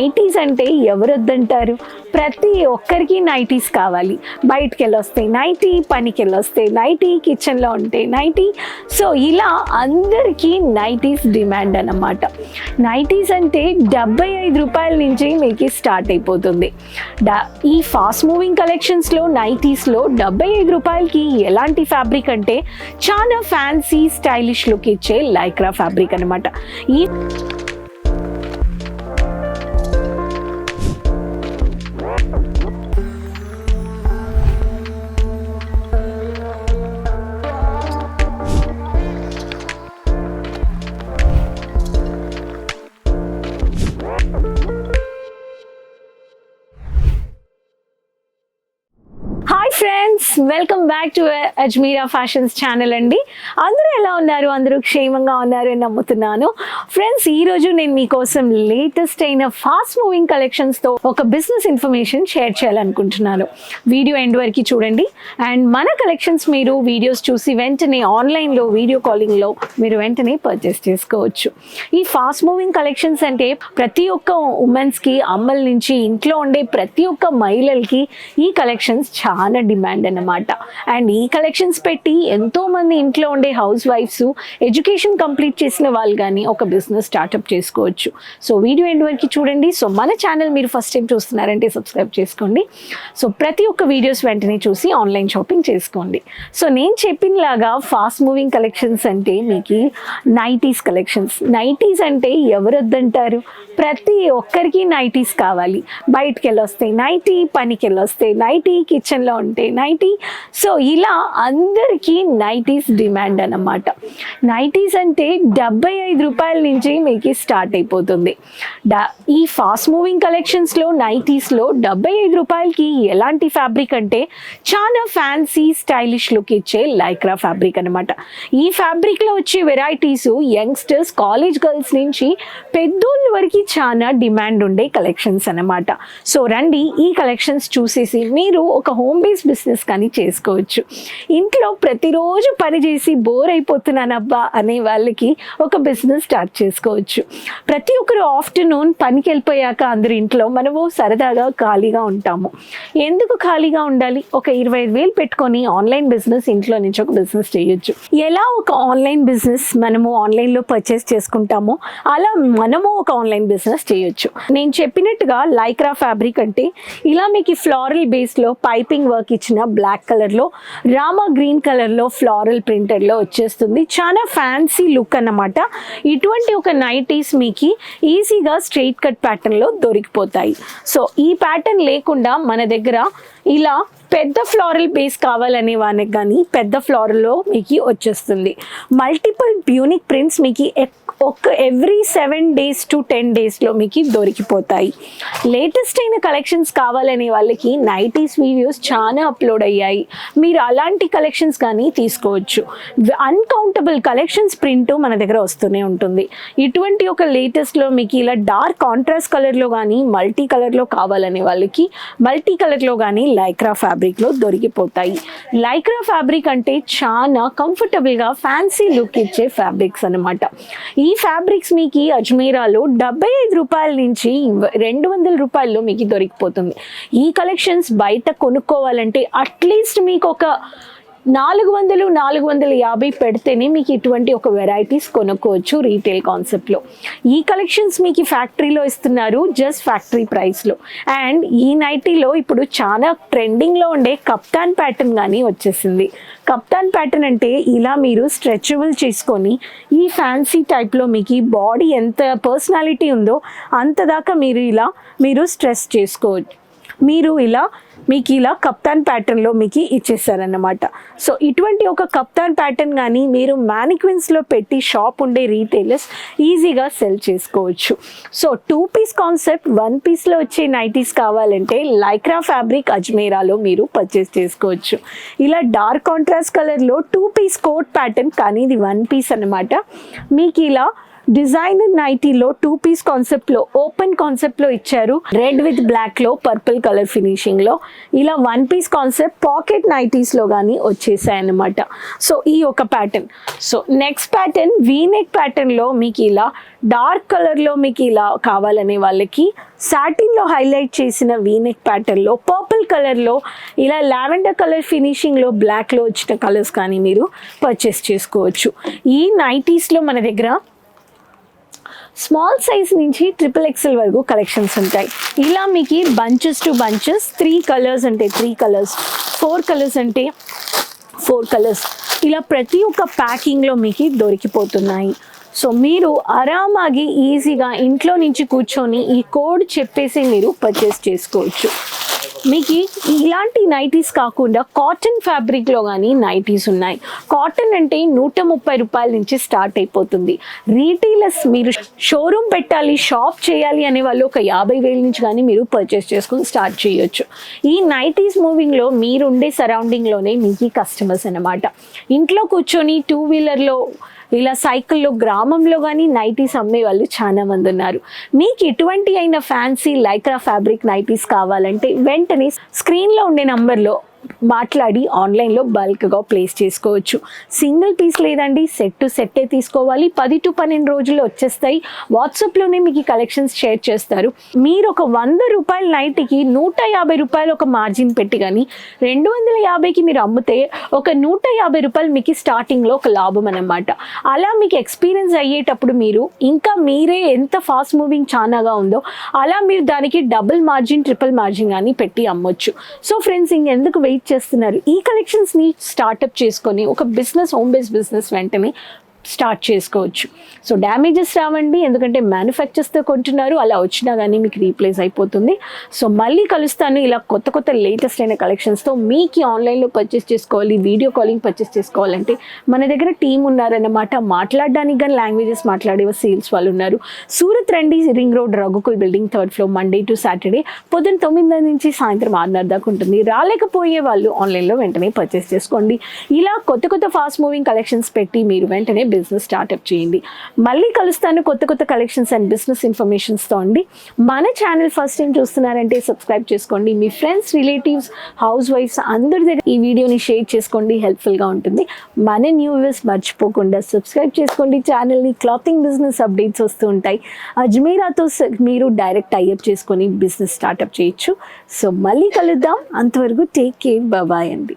Nighties అంటే ఎవరొద్దంటారు? ప్రతి ఒక్కరికి నైటీస్ కావాలి. బయటికి వెళ్ళొస్తే నైటీ పనికి వెళ్ళొస్తే నైటీ కిచెన్లో ఉంటే నైటీ. సో ఇలా అందరికీ నైటీస్ డిమాండ్ అన్నమాట. నైటీస్ అంటే డెబ్బై ఐదు రూపాయల నుంచి మీకు స్టార్ట్ అయిపోతుంది. ఈ ఫాస్ట్ మూవింగ్ కలెక్షన్స్లో నైటీస్లో డెబ్బై ఐదు రూపాయలకి ఎలాంటి ఫ్యాబ్రిక్ అంటే చాలా ఫ్యాన్సీ స్టైలిష్ లుక్ ఇచ్చే లైక్రా ఫ్యాబ్రిక్ అనమాట ఈ welcome back to Ajmeera fashions channel అండి. అందరూ ఎలా ఉన్నారు? అందరూ క్షేమంగా ఉన్నారు అని నమ్ముతున్నాను. ఫ్రెండ్స్ ఈ రోజు నేను మీకోసం లేటెస్ట్ అయిన ఫాస్ట్ మూవింగ్ కలెక్షన్స్తో ఒక బిజినెస్ ఇన్ఫర్మేషన్ షేర్ చేయాలనుకుంటున్నాను. వీడియో ఎండ్ వరకు చూడండి. అండ్ మన కలెక్షన్స్ మీరు వీడియోస్ చూసి వెంటనే ఆన్లైన్లో వీడియో కాలింగ్లో మీరు వెంటనే పర్చేస్ చేసుకోవచ్చు. ఈ ఫాస్ట్ మూవింగ్ కలెక్షన్స్ అంటే ప్రతి ఒక్క ఉమెన్స్కి అమ్మల నుంచి ఇంట్లో ఉండే ప్రతి ఒక్క మహిళలకి ఈ కలెక్షన్స్ చాలా డిమాండ్ అన్నమాట. అండ్ ఈ కలెక్షన్స్ పెట్టి ఎంతోమంది ఇంట్లో ఉండే హౌస్ వైఫ్స్ ఎడ్యుకేషన్ కంప్లీట్ చేసిన వాళ్ళు కానీ ఒక బిజినెస్ స్టార్ట్అప్ చేసుకోవచ్చు. సో వీడియో ఎండ్ వరకు చూడండి. సో మన ఛానల్ మీరు ఫస్ట్ టైం చూస్తున్నారంటే సబ్స్క్రైబ్ చేసుకోండి. సో ప్రతి ఒక్క వీడియోస్ వెంటనే చూసి ఆన్లైన్ షాపింగ్ చేసుకోండి. సో నేను చెప్పినలాగా ఫాస్ట్ మూవింగ్ కలెక్షన్స్ అంటే మీకు నైటీస్ కలెక్షన్స్ నైటీస్ అంటే ఎవరొద్దంటారు? ప్రతి ఒక్కరికి నైటీస్ కావాలి. బయటికి వెళ్ళొస్తే నైటీ పనికి వెళ్ళొస్తే నైటీ కిచెన్లో ఉంటే నైటీ సో ఇలా అందరికీ నైటీస్ డిమాండ్ అన్నమాట. నైటీస్ అంటే డెబ్బై ఐదు రూపాయల నుంచి మీకు స్టార్ట్ అయిపోతుంది. ఈ ఫాస్ట్ మూవింగ్ కలెక్షన్స్లో నైటీస్లో డెబ్బై ఐదు రూపాయలకి ఎలాంటి ఫ్యాబ్రిక్ అంటే చాలా ఫ్యాన్సీ స్టైలిష్ లుక్ ఇచ్చే లైక్రా ఫ్యాబ్రిక్ అనమాట ఈ ఫ్యాబ్రిక్లో వచ్చే వెరైటీస్ యంగ్స్టర్స్ కాలేజ్ గర్ల్స్ నుంచి పెద్దోళ్ళ వరకు చాలా డిమాండ్ ఉండే కలెక్షన్స్ అన్నమాట. సో రండి ఈ కలెక్షన్స్ చూసేసి మీరు ఒక హోమ్ బేస్ బిజినెస్ కానీ చేసుకోవచ్చు. ఇంట్లో ప్రతిరోజు పని చేసి బోర్ అయిపోతున్నానబ్బా అనే వాళ్ళకి ఒక బిజినెస్ స్టార్ట్ చేసుకోవచ్చు. ప్రతి ఒక్కరు ఆఫ్టర్నూన్ పనికి వెళ్ళిపోయాక అందరి ఇంట్లో మనము సరదాగా ఖాళీగా ఉంటాము. ఎందుకు ఖాళీగా ఉండాలి? ఒక ఇరవై ఐదు వేలు పెట్టుకొని ఆన్లైన్ బిజినెస్ ఇంట్లో నుంచి ఒక బిజినెస్ చేయొచ్చు. ఎలా ఒక ఆన్లైన్ బిజినెస్ మనము ఆన్లైన్లో పర్చేస్ చేసుకుంటామో అలా మనము ఒక ఆన్లైన్ బిజినెస్ చేయొచ్చు. నేను చెప్పినట్టుగా లైక్రా ఫ్యాబ్రిక్ అంటే ఇలా మీకు ఫ్లారల్ బేస్లో పైపింగ్ వర్క్ ఇచ్చిన బ్లాక్ బ్లాక్ కలర్లో రామా గ్రీన్ కలర్లో ఫ్లారల్ ప్రింటెడ్లో వచ్చేస్తుంది. చాలా ఫ్యాన్సీ లుక్ అన్నమాట. ఇటువంటి ఒక నైటీస్ మీకు ఈజీగా స్ట్రైట్ కట్ ప్యాటర్న్లో దొరికిపోతాయి. సో ఈ ప్యాటర్న్ లేకుండా మన దగ్గర ఇలా పెద్ద ఫ్లోరల్ బేస్ కావాలనే వానికి కానీ పెద్ద ఫ్లోరల్లో మీకు వచ్చేస్తుంది. మల్టిపుల్ బ్యూనిక్ ప్రింట్స్ మీకు ఎక్- ఒక every seven days to ten డేస్లో మీకు దొరికిపోతాయి. లేటెస్ట్ అయిన కలెక్షన్స్ కావాలనే వాళ్ళకి నైటీస్ వీడియోస్ చాలా అప్లోడ్ అయ్యాయి. మీరు అలాంటి కలెక్షన్స్ కానీ తీసుకోవచ్చు. అన్కౌంటబుల్ కలెక్షన్స్ ప్రింట్ మన దగ్గర వస్తూనే ఉంటుంది. ఇటువంటి ఒక లేటెస్ట్లో మీకు ఇలా డార్క్ కాంట్రాస్ట్ కలర్లో కానీ మల్టీ కలర్లో కావాలనే వాళ్ళకి మల్టీ కలర్లో కానీ లైక్రా ఫ్యాబ్రిక్లో దొరికిపోతాయి. లైక్రా ఫ్యాబ్రిక్ అంటే చాలా కంఫర్టబుల్గా ఫ్యాన్సీ లుక్ ఇచ్చే ఫ్యాబ్రిక్స్ అనమాట ఈ ఫ్యాబ్రిక్స్ మీకు అజ్మీరాలో డెబ్బై ఐదు రూపాయల నుంచి రెండు వందల రూపాయల్లో మీకు దొరికిపోతుంది. ఈ కలెక్షన్స్ బయట కొనుక్కోవాలంటే అట్లీస్ట్ మీకు ఒక నాలుగు వందలు నాలుగు వందల యాభై పెడితేనే మీకు ఇటువంటి ఒక వెరైటీస్ కొనుక్కోవచ్చు రీటైల్ కాన్సెప్ట్లో ఈ కలెక్షన్స్ మీకు ఫ్యాక్టరీలో ఇస్తున్నారు జస్ట్ ఫ్యాక్టరీ ప్రైస్లో అండ్ ఈ నైటీలో ఇప్పుడు చాలా ట్రెండింగ్లో ఉండే కప్తాన్ ప్యాటర్న్ కానీ వచ్చేసింది. కప్తాన్ ప్యాటర్న్ అంటే ఇలా మీరు స్ట్రెచబుల్ చేసుకొని ఈ ఫ్యాన్సీ టైప్లో మీకు బాడీ ఎంత పర్సనాలిటీ ఉందో అంత దాకా మీరు ఇలా మీరు స్ట్రెస్ చేసుకోవచ్చు మీరు ఇలా మీకు ఇలా కప్తాన్ ప్యాటర్న్లో మీకు ఇచ్చేసారన్నమాట సో ఇటువంటి ఒక కప్తాన్ ప్యాటర్న్ కానీ మీరు మ్యానిక్విన్స్లో పెట్టి షాప్ ఉండే రీటైలర్స్ ఈజీగా సెల్ చేసుకోవచ్చు. So two piece concept one పీస్లో వచ్చే నైటీస్ కావాలంటే లైక్రా ఫ్యాబ్రిక్ అజ్మేరాలో మీరు పర్చేస్ చేసుకోవచ్చు. ఇలా డార్క్ కాంట్రాస్ట్ కలర్లో టూ పీస్ కోట్ ప్యాటర్న్ కానీ ఇది వన్ పీస్ అన్నమాట. మీకు ఇలా డిజైనర్ నైటీలో టూ పీస్ కాన్సెప్ట్లో ఓపెన్ కాన్సెప్ట్లో ఇచ్చారు. రెడ్ విత్ బ్లాక్లో పర్పుల్ కలర్ ఫినిషింగ్లో ఇలా వన్ పీస్ కాన్సెప్ట్ పాకెట్ నైటీస్లో కానీ వచ్చేసాయి అన్నమాట సో ఈ ఒక pattern so next pattern V neck ప్యాటర్న్లో మీకు ఇలా డార్క్ కలర్లో మీకు ఇలా కావాలనే వాళ్ళకి సాటిన్లో హైలైట్ చేసిన వీనెక్ ప్యాటర్న్లో పర్పుల్ కలర్లో ఇలా లావెండర్ కలర్ ఫినిషింగ్లో బ్లాక్లో వచ్చిన కలర్స్ కానీ మీరు పర్చేస్ చేసుకోవచ్చు. ఈ నైటీస్లో మన దగ్గర స్మాల్ సైజ్ నుంచి ట్రిపుల్ ఎక్సెల్ వరకు కలెక్షన్స్ ఉంటాయి. ఇలా మీకు bunches to bunches three colours అంటే త్రీ కలర్స్ ఫోర్ కలర్స్ అంటే ఫోర్ కలర్స్. ఇలా ప్రతి ఒక్క ప్యాకింగ్లో మీకు దొరికిపోతున్నాయి. సో మీరు ఆరామాగి ఈజీగా ఇంట్లో నుంచి కూర్చొని ఈ కోడ్ చెప్పేసి మీరు పర్చేస్ చేసుకోవచ్చు. మీకు ఇలాంటి నైటీస్ కాకుండా కాటన్ ఫ్యాబ్రిక్లో కానీ నైటీస్ ఉన్నాయి. కాటన్ అంటే నూట ముప్పై రూపాయల నుంచి స్టార్ట్ అయిపోతుంది. రీటైలర్స్ మీరు షోరూమ్ పెట్టాలి షాప్ చేయాలి అనే వాళ్ళు ఒక యాభై వేల నుంచి కానీ మీరు పర్చేస్ చేసుకుని స్టార్ట్ చేయొచ్చు. ఈ నైటీస్ మూవింగ్లో మీరుండే సరౌండింగ్లోనే మీకు కస్టమర్స్ అన్నమాట. ఇంట్లో కూర్చొని టూ వీలర్లో ఇలా సైకిల్లో గ్రామంలో కానీ నైటీస్ అమ్మే వాళ్ళు చాలా మంది ఉన్నారు. మీకు ఎటువంటి అయిన ఫ్యాన్సీ లైక్రా ఫ్యాబ్రిక్ నైటీస్ కావాలంటే వెంటనే స్క్రీన్లో ఉండే నంబర్లో మాట్లాడి ఆన్లైన్లో బల్క్గా ప్లేస్ చేసుకోవచ్చు. సింగిల్ పీస్ లేదండి సెట్ టు సెట్టే తీసుకోవాలి. పది టు పన్నెండు రోజులు వచ్చేస్తాయి. వాట్సాప్లోనే మీకు కలెక్షన్స్ షేర్ చేస్తారు. మీరు ఒక వంద రూపాయల నైట్కి నూట యాభై రూపాయలు ఒక మార్జిన్ పెట్టి కానీ రెండు వందల యాభైకి మీరు అమ్మితే ఒక నూట యాభై రూపాయలు మీకు స్టార్టింగ్లో ఒక లాభం అనమాట అలా మీకు ఎక్స్పీరియన్స్ అయ్యేటప్పుడు మీరు ఇంకా మీరే ఎంత ఫాస్ట్ మూవింగ్ చాలాగా ఉందో అలా మీరు దానికి డబుల్ మార్జిన్ ట్రిపుల్ మార్జిన్ కానీ పెట్టి అమ్మొచ్చు. సో ఫ్రెండ్స్ ఇంకెందుకు వెయిట్ చేస్తున్నారు. ఈ కలెక్షన్స్ని స్టార్టప్ చేసుకొని ఒక బిజినెస్ హోమ్ బేస్ బిజినెస్ వెంటనే స్టార్ట్ చేసుకోవచ్చు. సో డ్యామేజెస్ రావండి. ఎందుకంటే మ్యానుఫ్యాక్చర్స్తో కొంటున్నారు. అలా వచ్చినా కానీ మీకు రీప్లేస్ అయిపోతుంది. సో మళ్ళీ కలుస్తాను. ఇలా కొత్త కొత్త లేటెస్ట్ అయిన కలెక్షన్స్తో మీకు ఆన్లైన్లో పర్చేస్ చేసుకోవాలి వీడియో కాలింగ్ పర్చేస్ చేసుకోవాలంటే మన దగ్గర టీం ఉన్నారన్నమాట. మాట్లాడడానికి కానీ లాంగ్వేజెస్ మాట్లాడే సేల్స్ వాళ్ళు ఉన్నారు. సూరత్ రండి ring road Raghukul building third floor Monday to Saturday పొద్దున్న తొమ్మిది నుంచి సాయంత్రం ఆరున్నర దాకా ఉంటుంది. రాలేకపోయే వాళ్ళు ఆన్లైన్లో వెంటనే పర్చేస్ చేసుకోండి. ఇలా కొత్త కొత్త ఫాస్ట్ మూవింగ్ కలెక్షన్స్ పెట్టి మీరు వెంటనే బిజినెస్ స్టార్ట్అప్ చేయండి. మళ్ళీ కలుస్తాను కొత్త కొత్త కలెక్షన్స్ అండ్ బిజినెస్ ఇన్ఫర్మేషన్స్తో అండి. మన ఛానల్ ఫస్ట్ టైం చూస్తున్నారంటే సబ్స్క్రైబ్ చేసుకోండి. మీ ఫ్రెండ్స్ రిలేటివ్స్ హౌస్ వైఫ్స్ అందరి దగ్గర ఈ వీడియోని షేర్ చేసుకోండి. హెల్ప్ఫుల్గా ఉంటుంది. మన న్యూ వ్యూస్ మర్చిపోకుండా సబ్స్క్రైబ్ చేసుకోండి. ఛానల్ని క్లాతింగ్ బిజినెస్ అప్డేట్స్ వస్తూ ఉంటాయి. అజ్మీరాతో స- మీరు డైరెక్ట్ టైఅప్ చేసుకొని బిజినెస్ స్టార్ట్అప్ చేయొచ్చు. సో మళ్ళీ కలుద్దాం. అంతవరకు టేక్ కేర్ బాబాయ్ అండి.